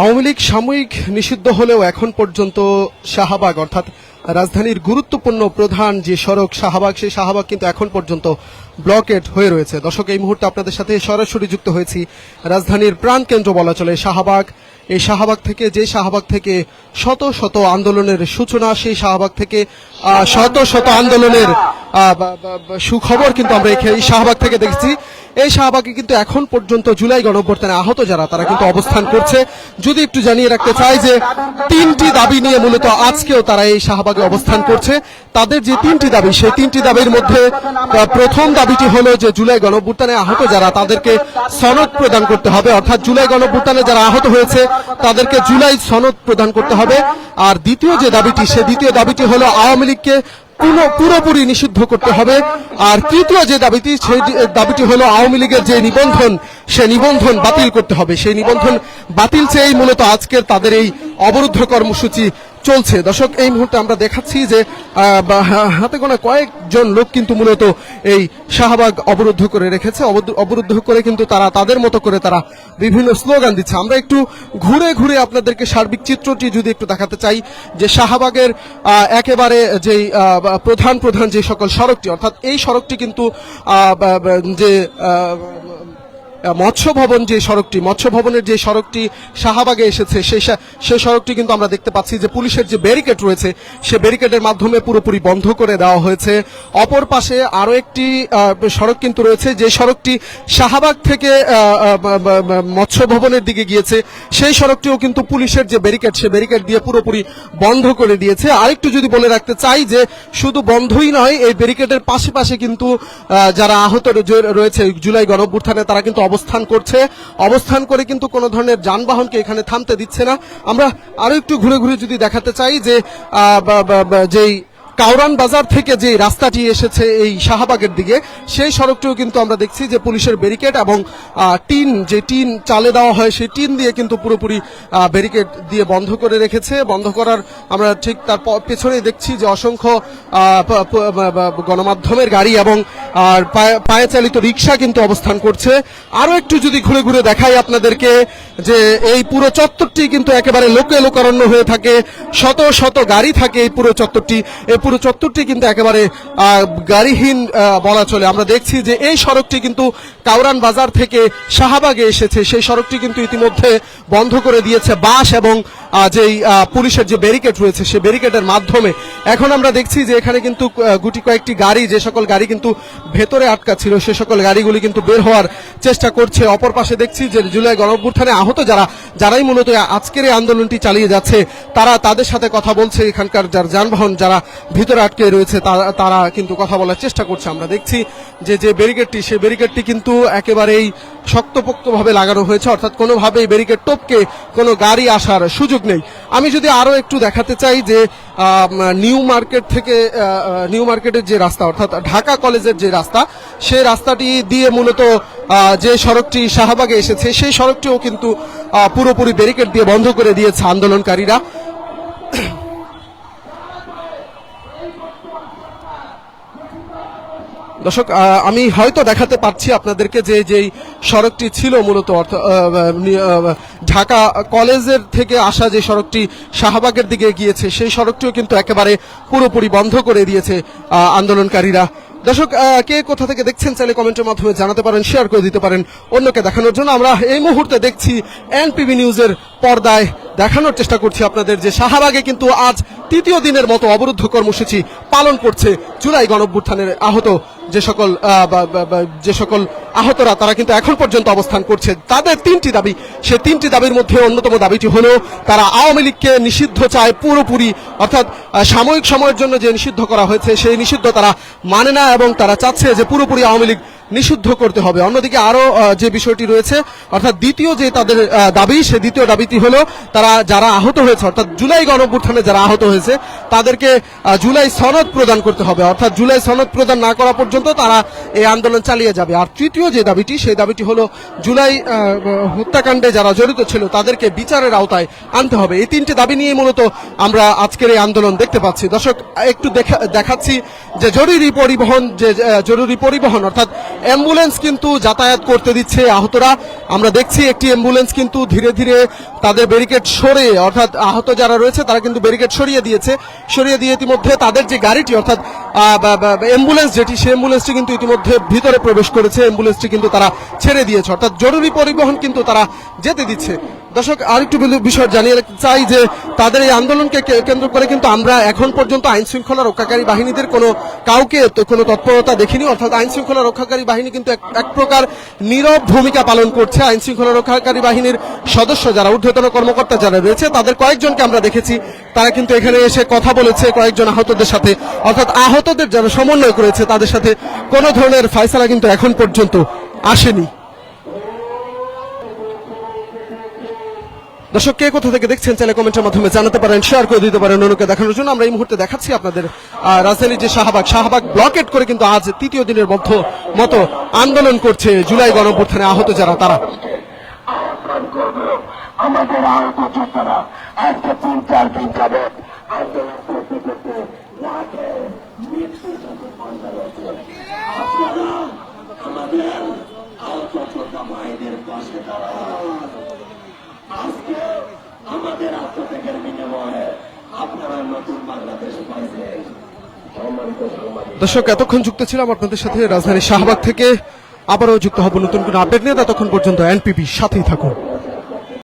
আওয়ামী লীগ সাময়িক নিষিদ্ধ হলেও এখন পর্যন্ত শাহবাগ, অর্থাৎ রাজধানীর গুরুত্বপূর্ণ প্রধান যে সড়ক শাহবাগ, সেই শাহবাগ কিন্তু এখন পর্যন্ত ব্লকেড হয়ে রয়েছে। দর্শক, এই মুহূর্তে আপনাদের সাথে সরাসরি যুক্ত হয়েছি রাজধানীর প্রাণকেন্দ্র বলা চলে শাহবাগ। এই শাহবাগ থেকে, যে শাহবাগ থেকে শত শত আন্দোলনের সূচনা, সেই শাহবাগ থেকে শত শত আন্দোলনের সুখবর কিন্তু আমরা এই শাহবাগ থেকে দেখছি। এই শাহবাগে কিন্তু এখন পর্যন্ত জুলাই গণঅভ্যুত্থানে আহত যারা, তারা কিন্তু অবস্থান করছে। যদি একটু জানিয়ে রাখতে চাই যে, তিনটি দাবি নিয়ে মূলত আজকেও তারা এই শাহবাগে অবস্থান করছে। তাদের যে তিনটি দাবি, সেই তিনটি দাবির মধ্যে প্রথম দাবিটি হলো যে, জুলাই গণঅভ্যুত্থানে আহত যারা, তাদেরকে সনদ প্রদান করতে হবে। অর্থাৎ জুলাই গণঅভ্যুত্থানে যারা আহত হয়েছে, তাদেরকে জুলাই সনদ প্রদান করতে হবে। আর দ্বিতীয় যে দাবিটি, সে দ্বিতীয় দাবিটি হলো আওয়ামী লীগকে পুরো- পুরোপুরি নিষিদ্ধ করতে হবে। আর তৃতীয় যে দাবিটি, সেই দাবিটি হলো আওয়ামী লীগের যে নিবন্ধন, সে নিবন্ধন বাতিল করতে হবে। সেই নিবন্ধন বাতিল চেয়েই মূলত আজকের তাদের এই অবরুদ্ধ কর্মসূচি চলছে। দর্শক, এই মুহূর্তে আমরা দেখাচ্ছি যে হাতে গোনা কয়েকজন লোক কিন্তু মূলত এই শাহবাগ অবরুদ্ধ করে রেখেছে। অবরুদ্ধ- করে কিন্তু তারা, তাদের মতো করে তারা বিভিন্ন স্লোগান দিচ্ছে। আমরা একটু ঘুরে ঘুরে আপনাদেরকে সার্বিক চিত্রটি যদি একটু দেখাতে চাই, যে শাহবাগের একেবারে যেই প্রধান প্রধান যে সকল সড়কটি, অর্থাৎ এই সড়কটি কিন্তু যে মৎস্য ভবন যে সড়কটি মৎস্য ভবনের যে সড়কটি শাহবাগে এসেছে, সেই সেই সড়কটি কিন্তু আমরা দেখতে পাচ্ছি যে পুলিশের যে ব্যারিকেড রয়েছে, সে ব্যারিকেডের মাধ্যমে পুরোপুরি বন্ধ করে দেওয়া হয়েছে। অপর পাশে আরও একটি সড়ক কিন্তু রয়েছে, যে সড়কটি শাহবাগ থেকে মৎস্য ভবনের দিকে গিয়েছে। সেই সড়কটিও কিন্তু পুলিশের যে ব্যারিকেড, সে ব্যারিকেড দিয়ে পুরোপুরি বন্ধ করে দিয়েছে। আরেকটু যদি বলে রাখতে চাই যে, শুধু বন্ধই নয়, এই ব্যারিকেডের পাশে পাশে কিন্তু যারা আহত রয়েছে, জুলাই গণঅভ্যুত্থানে তারা কিন্তু অবস্থান করছে। অবস্থান করে কিন্তু কোনো ধরনের যানবাহনকে এখানে থামতে দিচ্ছে না। আমরা আরও একটু ঘুরে ঘুরে যদি দেখাতে চাই যে যেই কাউরান বাজার থেকে যে রাস্তাটি এসেছে এই শাহবাগের দিকে, সেই সড়কটিও কিন্তু আমরা দেখছি যে পুলিশের ব্যারিকেড এবং টিন, যে টিন চালে দেওয়া হয় সেই টিন দিয়ে কিন্তু পুরোপুরি ব্যারিকেড দিয়ে বন্ধ করে রেখেছে। বন্ধ করার আমরা ঠিক তার পেছনেই দেখছি যে অসংখ্য গণমাধ্যমের গাড়ি এবং, আর পায়ে চালিত রিক্সা কিন্তু অবস্থান করছে। আরও একটু যদি ঘুরে ঘুরে দেখাই আপনাদেরকে যে এই পুরো চত্বরটি কিন্তু একেবারে লোকে লোকারণ্য হয়ে থাকে, শত শত গাড়ি থাকে এই পুরো চত্বরটি। এই পুরো চত্বরটি কিন্তু একেবারে গাড়িহীন বলা চলে। আমরা দেখছি যে এই সড়কটি কিন্তু কাউরান বাজার থেকে শাহবাগে এসেছে। সেই সড়কটি কিন্তু ইতিমধ্যে বন্ধ করে দিয়েছে বাস এবং যেই পুলিশের যে ব্যারিকেড রয়েছে সেই ব্যারিকেডের মাধ্যমে। এখন আমরা দেখছি যে এখানে কিন্তু গুটি কয়েকটি গাড়ি, যে সকল গাড়ি কিন্তু ভেতরে আটকা ছিল, সে সকল গাড়িগুলি কিন্তু বের হওয়ার চেষ্টা করছে। অপর পাশে দেখছি যে জুলাই গণঅভ্যুত্থানে আহত যারা, যারাই মূলত আজকের এই আন্দোলনটি চালিয়ে যাচ্ছে, তারা তাদের সাথে কথা বলছে এখানকার যার যানবাহন যারা ভিতরে আটকে রয়েছে তারা- কিন্তু কথা বলার চেষ্টা করছে। আমরা দেখছি যে যে ব্যারিকেডটি, সেই ব্যারিকেডটি কিন্তু একেবারেই শক্তপোক্তভাবে লাগানো হয়েছে, অর্থাৎ কোনোভাবেই ব্যারিকেড টপকে কোনো গাড়ি আসার সুযোগ নেই। আমি যদি আরও একটু দেখাতে চাই যে নিউ মার্কেট থেকে নিউ মার্কেটের যে রাস্তা, অর্থাৎ ঢাকা কলেজের যে রাস্তা সেই রাস্তাটি দিয়ে মূলত যে সড়কটি শাহবাগে এসেছে, সেই সড়কটিও কিন্তু পুরোপুরি ব্যারিকেড দিয়ে বন্ধ করে দিয়েছে আন্দোলনকারীরা। দর্শক আমি হয়তো দেখাতে পারছি আপনাদেরকে যে যেই সড়কটি ছিল মূলত ঢাকা কলেজের থেকে আসা যে সড়কটি শাহবাগের দিকে গিয়েছে, সেই সড়কটিও কিন্তু একেবারে পুরোপুরি বন্ধ করে দিয়েছে আন্দোলনকারীরা। দর্শক কে কোথা থেকে দেখছেন চাইলে কমেন্টের মাধ্যমে জানাতে পারেন, শেয়ার করে দিতে পারেন, অন্যকে দেখানোর জন্য আমরা এই মুহূর্তে দেখছি এনপিবি নিউজের পর্দায় দেখানোর চেষ্টা করছি আপনাদের যে শাহবাগে কিন্তু আজ তৃতীয় দিনের মতো অবরুদ্ধ কর্মসূচি পালন করছে জুলাই গণঅভ্যুত্থানের আহত যে সকল যে সকল আহতরা, তারা কিন্তু এখন পর্যন্ত অবস্থান করছে। তাদের তিনটি দাবি সে তিনটি দাবির মধ্যে অন্যতম দাবিটি হলো, তারা আওয়ামী লীগকে নিষিদ্ধ চায় পুরোপুরি, অর্থাৎ সাময়িক সময়ের জন্য যে নিষিদ্ধ করা হয়েছে, সেই নিষিদ্ধ তারা মানে না এবং তারা চাচ্ছে যে পুরোপুরি আওয়ামী লীগ নিষিদ্ধ করতে হবে। অন্যদিকে আরও আহ, যে বিষয়টি রয়েছে অর্থাৎ দ্বিতীয় যে তাদের দাবি সে দ্বিতীয় দাবিটি হলো তারা যারা আহত হয়েছে অর্থাৎ জুলাই গণঅভ্যুত্থানে যারা আহত হয়েছে তাদেরকে জুলাই সনদ প্রদান করতে হবে। অর্থাৎ জুলাই সনদ প্রদান না করা পর্যন্ত তারা এই আন্দোলন চালিয়ে যাবে। আর তৃতীয় যে দাবিটি সেই দাবিটি হলো জুলাই হত্যাকাণ্ডে যারা জড়িত ছিল তাদেরকে বিচারের আওতায় আনতে হবে। এই তিনটে দাবি নিয়ে মূলত আমরা আজকের এই আন্দোলন দেখতে পাচ্ছি। দর্শক একটু দেখা- দেখাচ্ছি যে জরুরি পরিবহন যে জরুরি পরিবহন অর্থাৎ অ্যাম্বুলেন্স কিন্তু যাতায়াত করতে দিচ্ছে আহতরা। আমরা দেখছি একটি অ্যাম্বুলেন্স কিন্তু ধীরে ধীরে তাদের ব্যারিকেড সরে অর্থাৎ আহত যারা রয়েছে, তারা কিন্তু ব্যারিকেড সরিয়ে দিয়েছে। সরিয়ে দিয়ে ইতিমধ্যে তাদের যে গাড়িটি, অর্থাৎ অ্যাম্বুলেন্স যেটি, সেই অ্যাম্বুলেন্সটি কিন্তু ইতিমধ্যে ভিতরে প্রবেশ করেছে। অ্যাম্বুলেন্সটি কিন্তু তারা ছেড়ে দিয়েছে। অর্থাৎ জরুরি পরিবহন কিন্তু তারা যেতে দিচ্ছে। দর্শক, আরেকটু বিষয় জানিয়ে রাখতে চাই যে তাদের এই আন্দোলনকে কেন্দ্র করে কিন্তু আমরা এখন পর্যন্ত আইন শৃঙ্খলা রক্ষাকারী বাহিনীদের কোনো কাউকে কোনো তৎপরতা দেখিনি। অর্থাৎ আইন শৃঙ্খলা রক্ষাকারী বাহিনী কিন্তু এক প্রকার নীরব ভূমিকা পালন করছে। আইন শৃঙ্খলা রক্ষাকারী বাহিনীর সদস্য যারা, ঊর্ধ্বতন কর্মকর্তা যারা রয়েছে, তাদের কয়েকজনকে আমরা দেখেছি। তারা কিন্তু এখানে এসে কথা বলেছে, কয়েকজন আহতদের সাথে। অর্থাৎ আহতদের যারা সমন্বয় করেছে, তাদের সাথে কোনো ধরনের ফয়সালা কিন্তু এখন পর্যন্ত আসেনি। দর্শক, কে কোথা থেকে দেখছেন চাইলে কমেন্টের মাধ্যমে জানাতে পারেন শেয়ার করে দিতে পারেন অন্যকে দেখানোর জন্য। আমরা এই মুহূর্তে দেখাচ্ছি আপনাদের রাজধানীর যে শাহবাগ শাহবাগ ব্লকেট করে কিন্তু আজ তৃতীয় দিনের মধ্য মতো আন্দোলন করছে জুলাই গণঅভ্যুত্থানে আহত যারা, তারা। আমাদের আজকে তিন, চার দিন আন্দোলন করতে করতে আমাদের মায়েদের পাশে দাঁড়ান। আজকে আমাদের আত্মত্যাগের বিনিময়ে আপনারা নতুন বাংলাদেশ পাইছেন। দর্শক, এতক্ষণ যুক্ত ছিলাম আপনাদের সাথে রাজধানী শাহবাগ থেকে। আবারও যুক্ত হব নতুন কোনো আপডেট নিয়ে। ততক্ষণ পর্যন্ত এনপিপি সাথেই থাকুন।